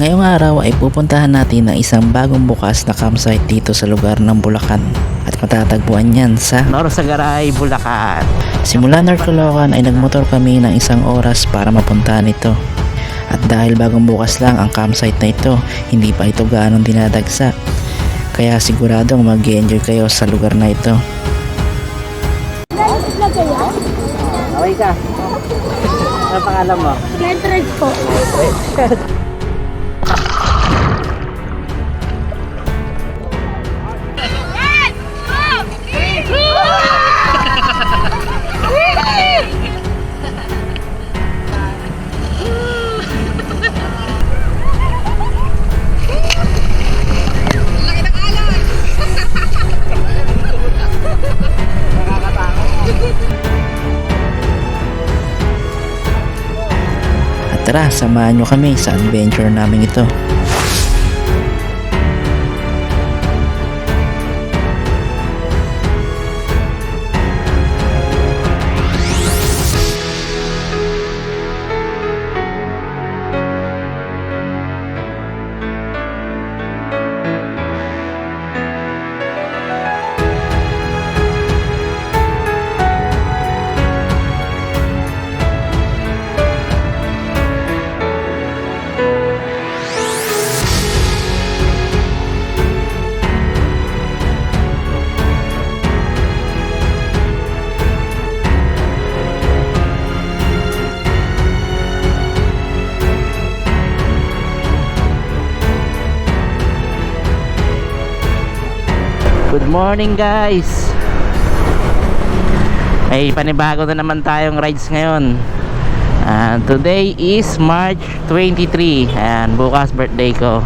Ngayong araw ay pupuntahan natin ang isang bagong bukas na campsite dito sa lugar ng Bulacan at matatagpuan yan sa Norsagaray, Bulacan. Simula North Caloocan ay nagmotor kami ng isang oras para mapuntahan ito. At dahil bagong bukas lang ang campsite na ito, hindi pa ito gaanong dinadagsa. Kaya siguradong mag enjoy kayo sa lugar na ito. Okay ka. Ano pangalan mo? Letred po. tara, samahan nyo kami sa adventure namin ito. Morning guys. May panibago na naman tayong rides ngayon. Ah, today is March 23. Ayan, bukas birthday ko.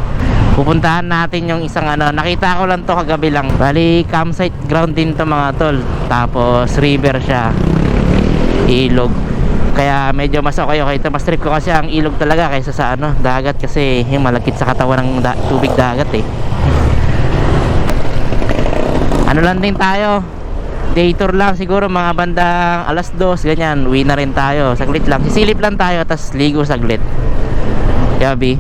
Pupuntahan natin yung isang ano, nakita ko lang to kagabi lang. Bali, campsite ground din to mga tol. Tapos river siya. Ilog. Kaya medyo mas okay okay ito. Mas trip ko kasi ang ilog talaga kaysa sa ano, dagat kasi yung malagkit sa katawan ng da- tubig dagat eh. Ano lang din tayo. Day tour lang siguro mga bandang alas 2 ganyan. Uwi na rin tayo. Saglit lang. Sisilip lang tayo Tapos ligo saglit. Gabi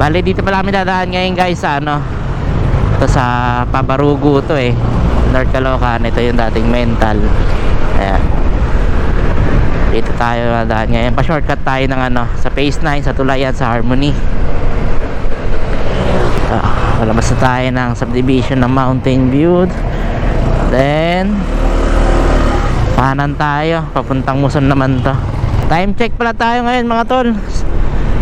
Bale dito pala kami dadaan ngayon guys sa ano Ito sa Pabarugo to eh. North Caloocan Ito yung dating mental. Ayan. Dito tayo dadaan ngayon. Pa-shortcut tayo ng ano Sa phase 9 Sa Tulayan sa Harmony palabas na tayo ng subdivision ng Mountain View. Then, kanan tayo. Papuntang Muson naman to. Time check pala tayo ngayon mga tol.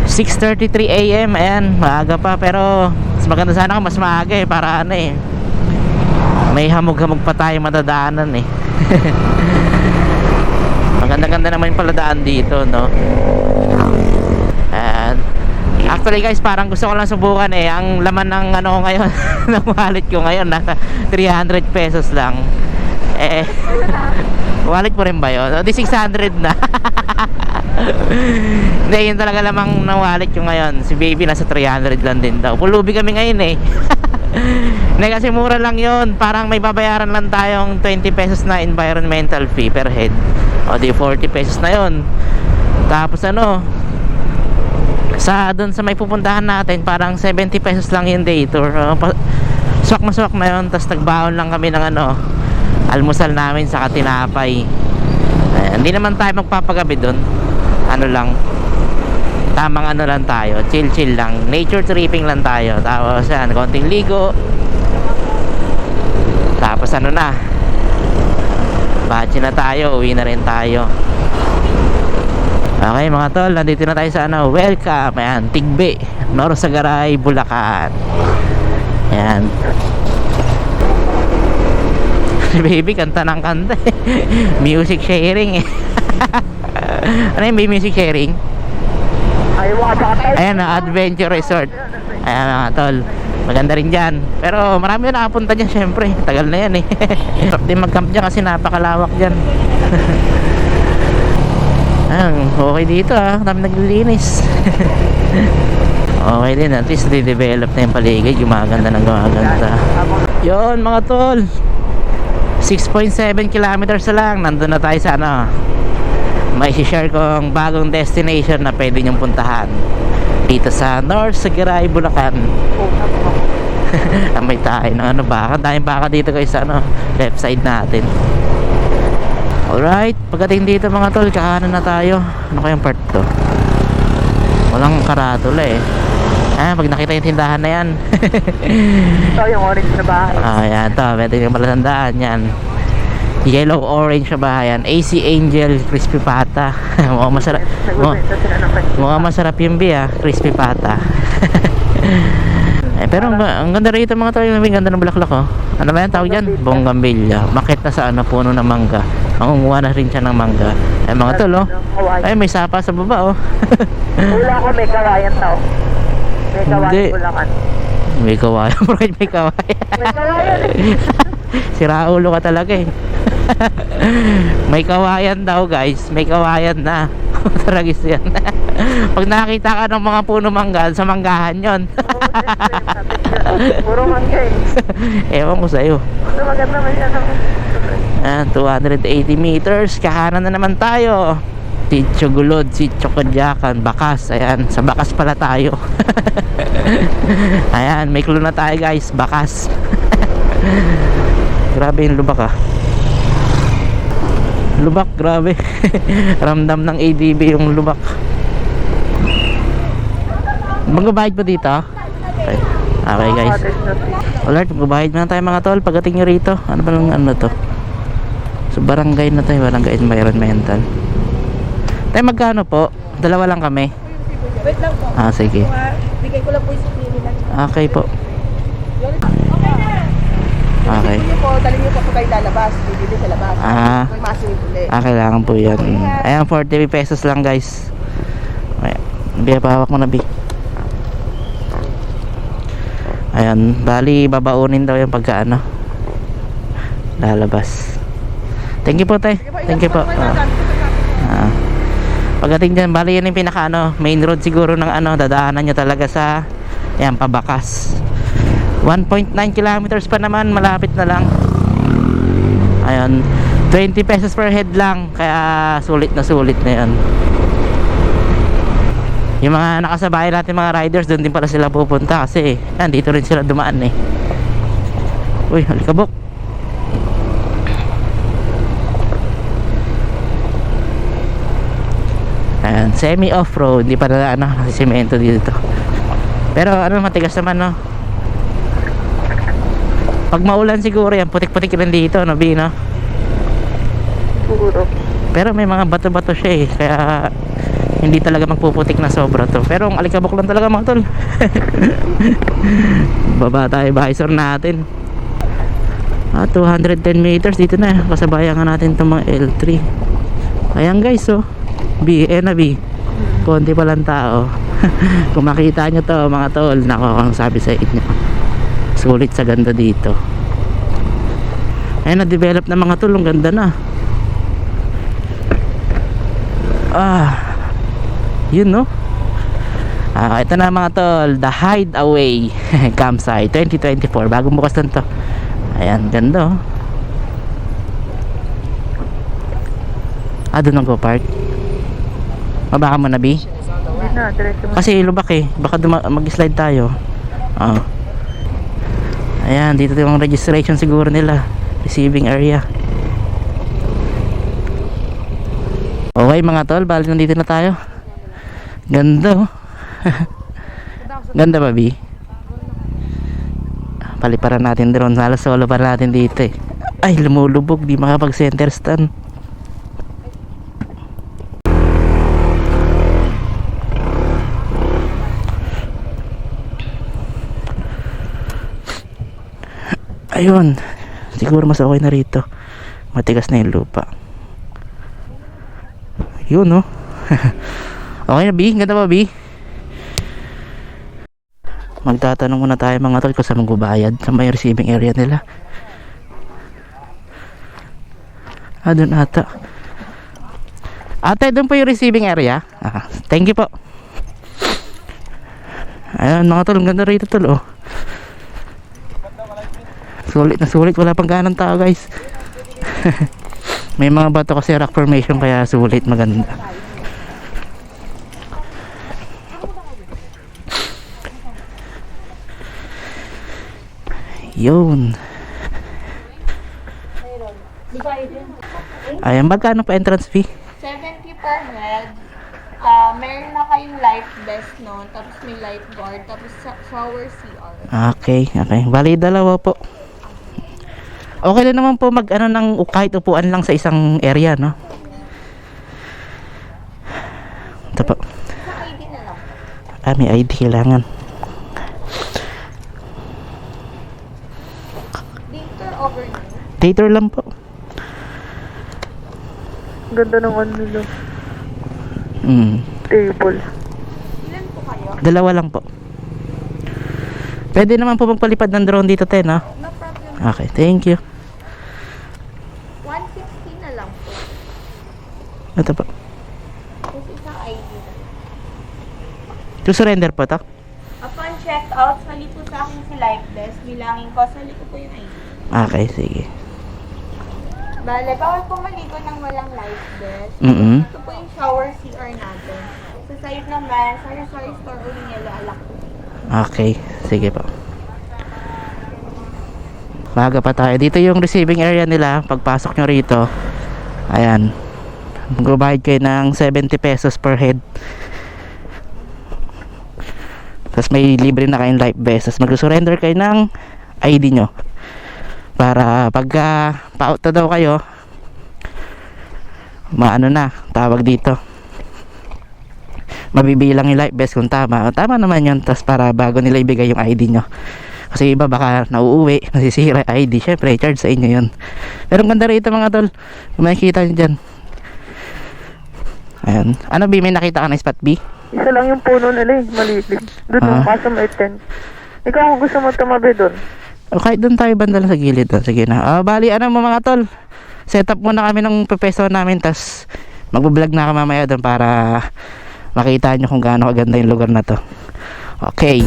6.33 a.m. Ayan, maaga pa. Pero, mas maganda sana mas maaga eh. Para ano eh. May hamog-hamog pa tayo madadaanan eh. Maganda-ganda naman yung paladaan dito, no? Actually guys, parang gusto ko lang subukan eh. Ang laman ng ano ngayon, ng wallet ko ngayon, nasa 300 pesos lang. Eh, wallet mo rin ba yun? O di 600 na. Hindi, yun talaga lamang ng wallet ko ngayon. Si baby nasa 300 lang din daw. Pulubi kami ngayon eh. Hindi kasi mura lang yun. Parang may babayaran lang tayong 20 pesos na environmental fee per head. O di 40 pesos na yun. Tapos ano, sa doon sa may pupuntahan natin parang 70 pesos lang yung day tour uh, pa- swak na swak na yun. Tapos nagbaon lang kami ng ano almusal namin sa katinapay Ayan, hindi naman tayo magpapagabi doon ano lang tamang ano lang tayo chill chill lang. Nature tripping lang tayo. Tapos yan konting ligo. Tapos ano na bachi na tayo uwi na rin tayo Okay mga tol, nandito na tayo sa ano, welcome, ayan, Tigbe, Norsagaray, Bulacan. Ayan. Si baby, kanta ng kanta eh. Music sharing eh. ano yung music sharing? Ayan na, Adventure Resort. Ayan mga tol. Maganda rin dyan. Pero marami na nakapunta dyan syempre. Tagal na yan eh. Sarap din mag-camp dyan kasi napakalawak dyan. Ayan, okay dito ah. Dami naglilinis. okay din. At least di-develop na yung paligid. Gumaganda ng gumaganda. Yon mga tol. 6.7 kilometers lang. Nandun na tayo sa ano. May share kong bagong destination na pwede nyong puntahan. Dito sa North Sagiray, Bulacan. Ang may tayo ng ano baka. Daming baka dito guys sa ano, left side natin. Alright, pagdating dito mga tol, kakanan na tayo. Ano kayang part to? Walang karatula eh. Ah, pag nakita yung tindahan na yan. Ito yung orange na bahay. Ah, yan to. Pwede nyo pala tandaan yan. Yellow orange na ba yan? AC Angel Crispy Pata. mukhang masarap. Mukhang, masarap yung bi ah. Crispy Pata. eh, pero ang, ang ganda rito mga tol. Yung ganda ng bulaklak oh. Ano ba yan tawag dyan? Bonggambilya. Makit na sa ano, puno ng mangga. Mangunguha na rin siya ng mangga. Eh mga tol oh. Ay, may sapa sa baba oh. Wala ko may kawayan tao. May kawayan bulakan. may kawayan. Bakit may kawayan? May kawayan. Sira ulo ka talaga eh. may kawayan daw guys. May kawayan na. Tragis yan. Pag nakakita ka ng mga puno mangga, sa manggahan yon. Puro mangga eh. Ewan ko sa'yo. Ito maganda man yan. Ayan, 280 meters. Kakanan na naman tayo. Sitio Gulod, Sitio Kadyakan, Bakas. Ayan, sa Bakas pala tayo. Ayan, may clue na tayo guys. Bakas. grabe yung lubak ah. Lubak, grabe. Ramdam ng ADB yung lubak. Magbabayad pa dito? Okay, okay guys. Alright, magbabayad na tayo mga tol pagdating nyo rito. Ano ba lang ano to? So barangay na tayo, barangay environmental. Tayo magkano po? Dalawa lang kami. Wait lang po. Ah, sige. Bigay ko lang po yung. Okay po. Okay. Sige po, dali niyo po po kayo lalabas. Bibili sa labas. Ah. May masin uli. Ah, kailangan po yan. Ayan, 40 pesos lang guys. Ayan. Biya, pahawak mo na, Bi. Ayan, bali, babaunin daw yung pagka ano. Lalabas. Thank you po, tay. Thank you po. Ah. Ah. Pagdating dyan, bali yan yung pinaka ano, main road siguro ng ano, dadaanan nyo talaga sa, yan, pabakas. 1.9 kilometers pa naman, malapit na lang. Ayun, 20 pesos per head lang, kaya sulit na sulit na yan. Yung mga nakasabay natin mga riders, doon din pala sila pupunta kasi yan, dito rin sila dumaan eh. Uy, halikabok. Ayan, semi off-road, hindi pa na ano, kasi semento dito. Pero ano, matigas naman no. Pag maulan siguro yan, putik-putik rin dito, no, Bino? Puro. Pero may mga bato-bato siya eh, kaya hindi talaga magpuputik na sobra to. Pero ang alikabok lang talaga mga tol. Baba tayo visor natin. Ah, 210 meters dito na. Kasabayan nga natin itong mga L3. Ayan guys oh. B, eh na B. Konti pa lang tao. Kung makita nyo to mga tol, nako ang sabi sa inyo. Sulit sa ganda dito. Ayan na-develop na mga tol, ang ganda na. Ah. Yun no. Ah, ito na mga tol, The Hideaway Campsite 2024. Bagong bukas lang to. Ayan, ganda oh. Ah, doon ako park. Mabaka mo na, B? Kasi lubak eh. Baka mag-slide tayo. Ah. Ayan, dito yung registration siguro nila. Receiving area. Okay mga tol, bali nandito na tayo. Ganda oh. Ganda ba, B? Paliparan natin drone. Halos solo pa natin dito eh. Ay, lumulubog. Di makapag center stand. Ayun. Siguro mas okay na rito. Matigas na yung lupa. Yun, no? okay na, B? Ganda ba, B? Magtatanong muna tayo mga tol kung saan magbabayad sa may receiving area nila. Ah, doon ata. Ate, doon po yung receiving area. Ah, thank you po. Ayun, mga tol, ganda rito tol, oh sulit na sulit. Wala pang ganang tao guys. May mga bato kasi rock formation kaya sulit maganda. Yun. Ayan magkano pa entrance fee? 70 per head. Uh, meron na kayong life vest noon tapos may life guard tapos shower CR okay okay. Bali dalawa po. Okay lang naman po mag ano ng kahit upuan lang sa isang area, no? Ito po. Sa ID na lang. Ah, may ID kailangan. Dito overnight. Cater lang po. Ganda ng ano nila. Hmm. Table. Ilan po kayo? Dalawa lang po. Pwede naman po magpalipad ng drone dito, Ten, ha? No problem. Okay, thank you. 160 na lang po. Ito po. To surrender po to? Upon check-out, sali po sa akin sa life desk. Bilangin ko, sali ko po yung ID. Okay, sige. Bale, bawal po maligo ng walang life desk. Mm Ito po yung shower CR natin. Sa side naman, sorry, sorry, store uli nila, alak po. Okay, sige po. Maga pa tayo. Dito yung receiving area nila. Pagpasok nyo rito, ayan. Magbabayad kayo ng 70 pesos per head. Tapos may libre na kayong life vest. Tapos mag-surrender kayo ng ID nyo. Para pagka pa-out na daw kayo, maano na, tawag dito mabibilang yung life vest kung tama. Tama naman yun. Tapos para bago nila ibigay yung ID nyo. Kasi iba baka nauuwi, nasisira ID. Syempre, charge sa inyo yun. Pero ang ganda rito mga tol. Kung makikita nyo dyan. Ayan. Ano B, may nakita ka na spot B? Isa lang yung puno nila eh, maliit. Doon Ah. yung kaso may tent. Ikaw kung gusto mo tumabi doon. O kahit doon tayo banda lang sa gilid. O, sige na. Ah, bali, ano mo mga tol? Set up muna kami ng pepeso namin. Tapos magbablog na ako mamaya doon para makita nyo kung gaano kaganda yung lugar na to. Okay.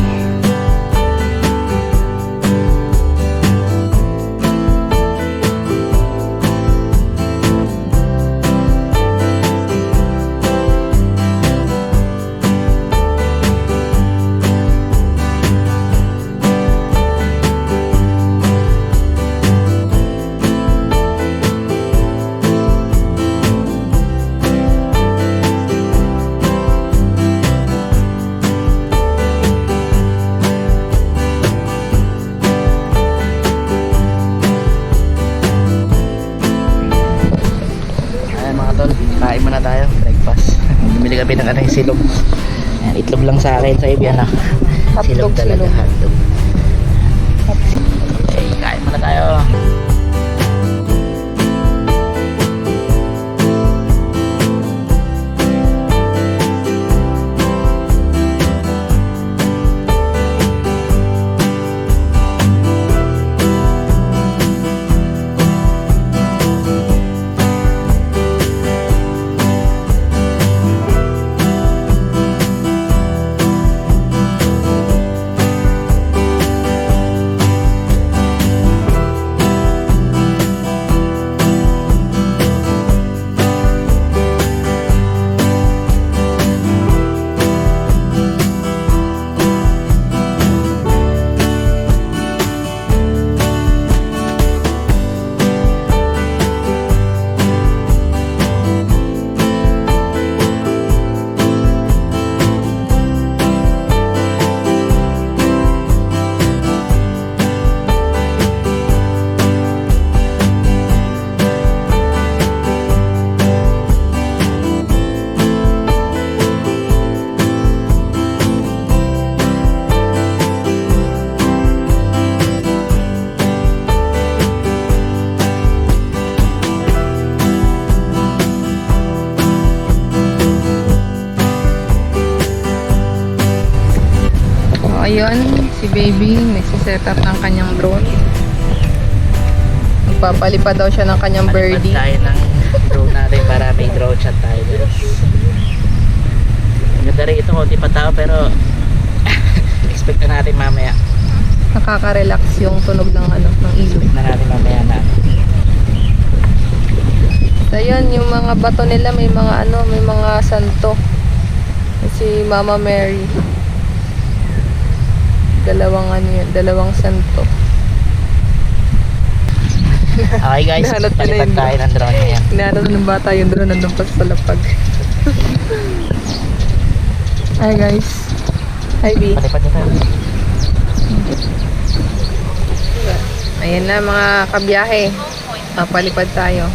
Sa akin, sa ibi ano. Silog talaga, hotdog. Baby nagsiset up ng kanyang drone. Magpapalipad daw siya ng kanyang birdie. tayo ng drone natin para may drone shot tayo guys. Ang ganda rin ito, konti pa tao pero expect na natin mamaya. Nakaka-relax yung tunog ng ano, ng ilog. Expect na natin mamaya na So, ayun, yung mga bato nila may mga ano, may mga santo. Si Mama Mary. Dalawang ano yun, dalawang santo. Okay guys, Nahanap na palipad yun. tayo ng drone ngayon. Inaanap ng bata yung drone nandun pa sa lapag. Hi guys. Hi B. Palipad na tayo. Ayan na mga kabiyahe. Papalipad tayo.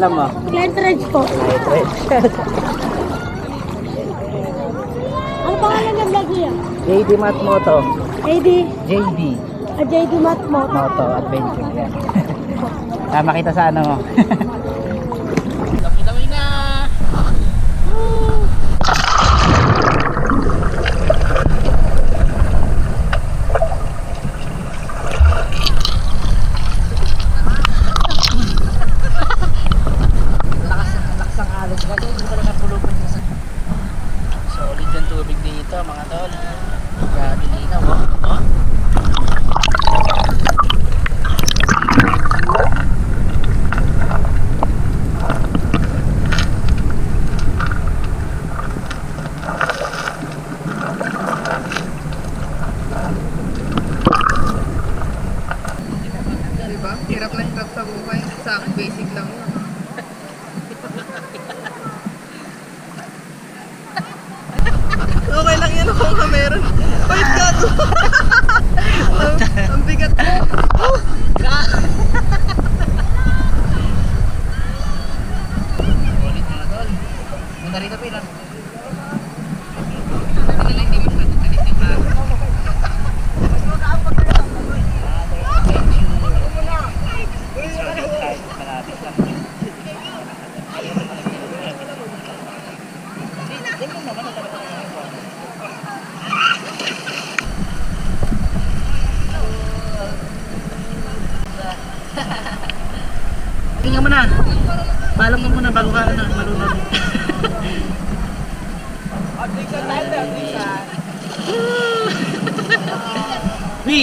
Pangalan mo? Reg po. Ano pangalan ng vlog niya? JD Matmoto. AD, JD uh, JD Matmo. Moto Adventure. Tama kita sa ano mo. Dami na! Lakas ang alon ba? Hindi pala napulubog sa Solid yung tubig dito mga tol. Grabe linaw oh. oh. Diba? Hirap na hirap sa basic lang. Tangin ako nga meron. Wait ka ang, ang bigat mo. Tingnan mo na. Paalam mo muna bago ka ano, marunong. Wi!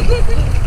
Guys,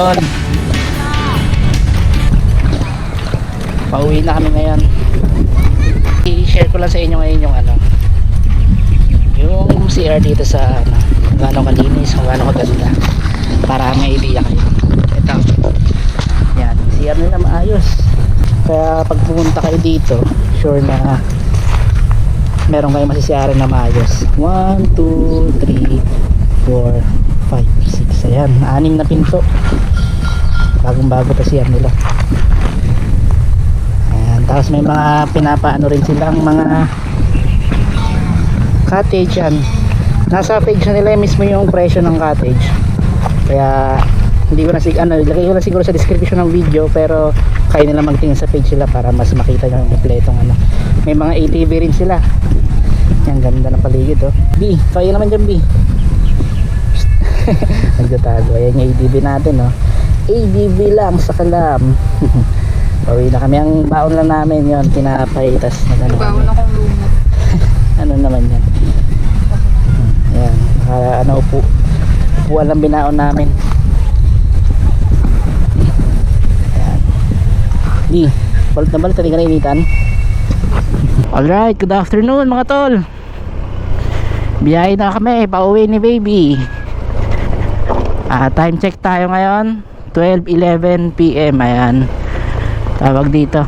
tol. Pauwi na kami ngayon. I-share ko lang sa inyo ngayon yung ano yung CR dito sa ano, kung gaano kalinis, kung gaano kaganda para may idea kayo. Ito. Yan, CR nila maayos. Kaya pag pumunta kayo dito, sure na meron kayong masisiyarin na maayos. 1, 2, 3, 4, 5, 6. Ayan, anim na pinto. Bagong bago pa siya nila. Ayan, tapos may mga pinapaano rin silang mga cottage yan. Nasa page na nila mismo yung presyo ng cottage. Kaya hindi ko na sig ano, ilagay ko na siguro sa description ng video pero kayo nila magtingin sa page sila para mas makita nyo yung kompletong ano. May mga ATV rin sila. Yan ganda ng paligid oh. B, kaya naman dyan B. Nagtatago. Ayan yung ADB natin, no? ADB lang sa kalam. Pauwi na kami. Ang baon lang namin yon tinapay. Tas na ano. Bawal akong lumot. Ano naman yan? Ayan. Naka, ano, upo. Upuan lang binaon namin. Ayan. Di, balut na balut. Hindi ka nainitan. Alright, good afternoon mga tol. Biyahe na kami, pauwi ni baby. Ah, time check tayo ngayon. 12:11 PM ayan. Tawag dito.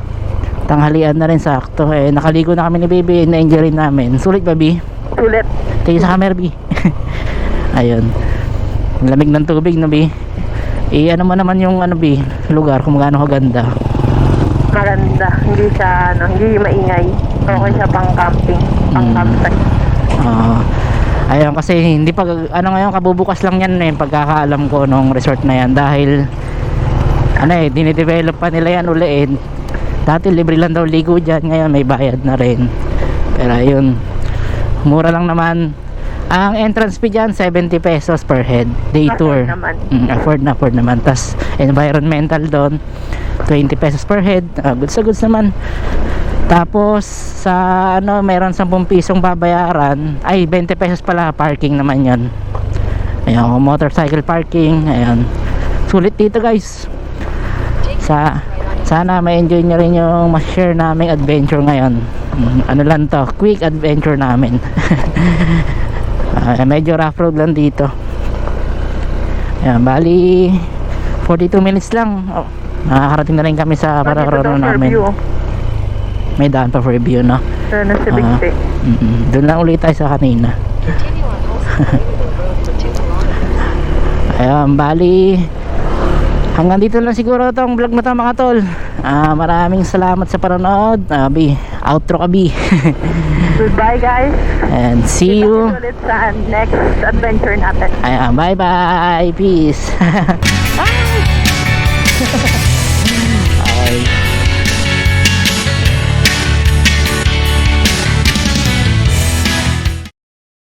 Tanghalian na rin sakto. Eh nakaligo na kami ni baby, na-enjoy rin namin. Sulit ba, Bi? Sulit. Tingin sa camera, Bi. Ayun. Lamig ng tubig, no, Bi? Eh, ano mo naman yung ano, Bi, lugar kung gaano kaganda. Maganda. Hindi siya, ano, hindi maingay. Okay siya pang camping, pang Mm. campsite. Oo. Ayun kasi hindi pa ano ngayon kabubukas lang yan eh pagkakaalam ko nung resort na yan dahil ano eh dinidevelop pa nila yan uli eh. Dati libre lang daw ligo dyan ngayon may bayad na rin. Pero ayun mura lang naman ang entrance fee dyan 70 pesos per head day Afford tour naman. Mm, afford na afford naman tas environmental doon 20 pesos per head Ah, goods na goods naman tapos sa ano meron 10 pisong babayaran. Ay 20 pesos pala parking naman yon ayun motorcycle parking ayun. Sulit dito guys. Sa sana ma-enjoy nyo rin yung ma-share naming adventure ngayon. Mm, ano lang to quick adventure namin. Ah, medyo rough road lang dito. Ayan, bali 42 minutes lang. Oh, nakakarating na rin kami sa para Dito daw for namin. view. May daan pa for review no Civic Ah. Day. mm doon lang ulit tayo sa kanina ayun bali hanggang dito lang siguro tong vlog na to mga tol Ah, maraming salamat sa panonood Abi, outro ka Bi Goodbye guys. and see you Ulit sa next adventure natin. Ayan, bye bye peace